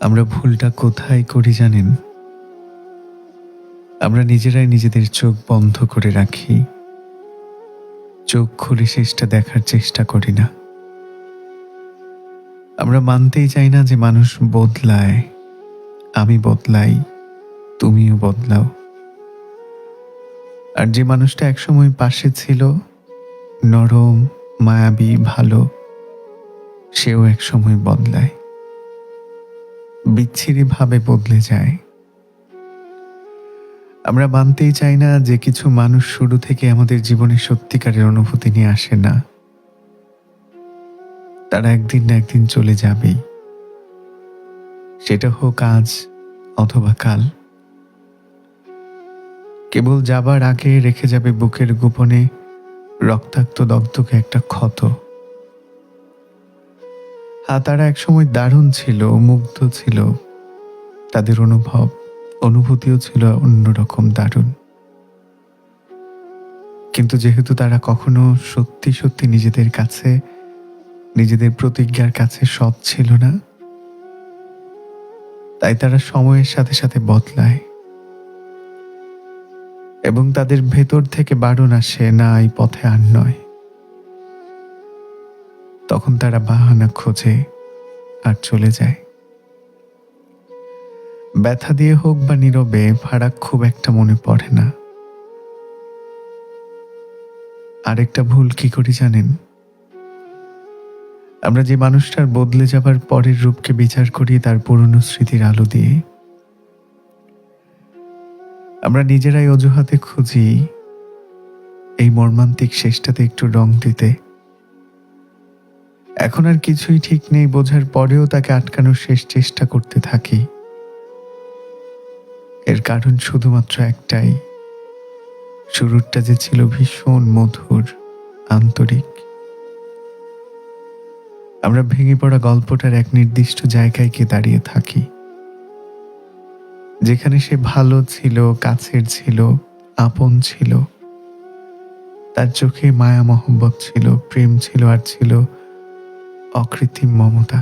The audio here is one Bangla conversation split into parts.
আমরা ভুলটা কোথায় করি জানেন? আমরা নিজেরাই নিজেদের চোখ বন্ধ করে রাখি। চোখ খুলে শেষটা দেখার চেষ্টা করি না। আমরা মানতেই চাই না যে মানুষ বদলায়। আমি বদলাই, তুমিও বদলাও। আর যে মানুষটা একসময় পাশে ছিল, নরম, মায়াবী, ভালো, সেও একসময় বদলায়। বিচ্ছিরি ভাবে বদলে যায়। আমরা মানতেই চাই না যে কিছু মানুষ শুরু থেকে আমাদের জীবনে সত্যিকারের অনুভূতি নিয়ে আসে না। তারা একদিন না একদিন চলে যাবেই। সেটা হোক আজ অথবা কাল। কেবল যাবার আগে রেখে যাবে বুকের গোপনে রক্তাক্ত দগ্ধকে একটা ক্ষত। তারা একসময় দারুণ ছিল, মুগ্ধ ছিল। তাদের অনুভব, অনুভূতিও ছিল অন্যরকম দারুণ। কিন্তু যেহেতু তারা কখনো সত্যি সত্যি নিজেদের কাছে, নিজেদের প্রতিজ্ঞার কাছে সৎ ছিল না, তাই তারা সময়ের সাথে সাথে বদলায়। এবং তাদের ভেতর থেকে বারণ আসে, না, এই পথে আর নয়। তখন তারা বাহানা খোঁজে আর চলে যায়। ব্যথা দিয়ে হোক বা নীরবে, ফারাক খুব একটা মনে পড়ে না। আরেকটা ভুল কি করি জানেন? আমরা যে মানুষটার বদলে যাবার পরের রূপকে বিচার করি তার পুরনো স্মৃতির আলো দিয়ে। আমরা নিজেরাই অজুহাতে খুঁজি এই মর্মান্তিক শেষটাতে একটু রং দিতে। এখন আর কিছুই ঠিক নেই, বোঝার পরেও তাকে আটকানোর শেষ চেষ্টা করতে থাকি। এর কারণ শুধুমাত্র একটাই। শুরুরটা যে ছিল ভীষণ মধুর, আন্তরিক। আমরা ভেঙে পড়া গল্পটার এক নির্দিষ্ট জায়গায় গিয়ে দাঁড়িয়ে থাকি। যেখানে সে ভালো ছিল, কাছের ছিল, আপন ছিল। তার চোখে মায়া মহব্বত ছিল, প্রেম ছিল আর ছিল অকৃত্রিম মমতা।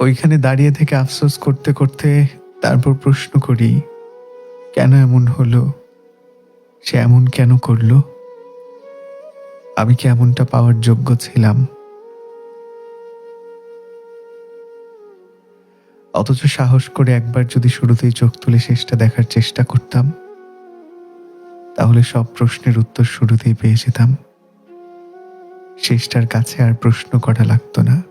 ওইখানে দাঁড়িয়ে থেকে আফসোস করতে করতে তারপর প্রশ্ন করি, কেন এমন হলো? সে এমন কেন করল? আমি কি এমনটা পাওয়ার যোগ্য ছিলাম? অথচ সাহস করে একবার যদি শুরুতেই চোখ তুলে শেষটা দেখার চেষ্টা করতাম, তাহলে সব প্রশ্নের উত্তর শুরুতেই পেয়ে যেতাম। শেষটার কাছে আর প্রশ্ন করা লাগতো না।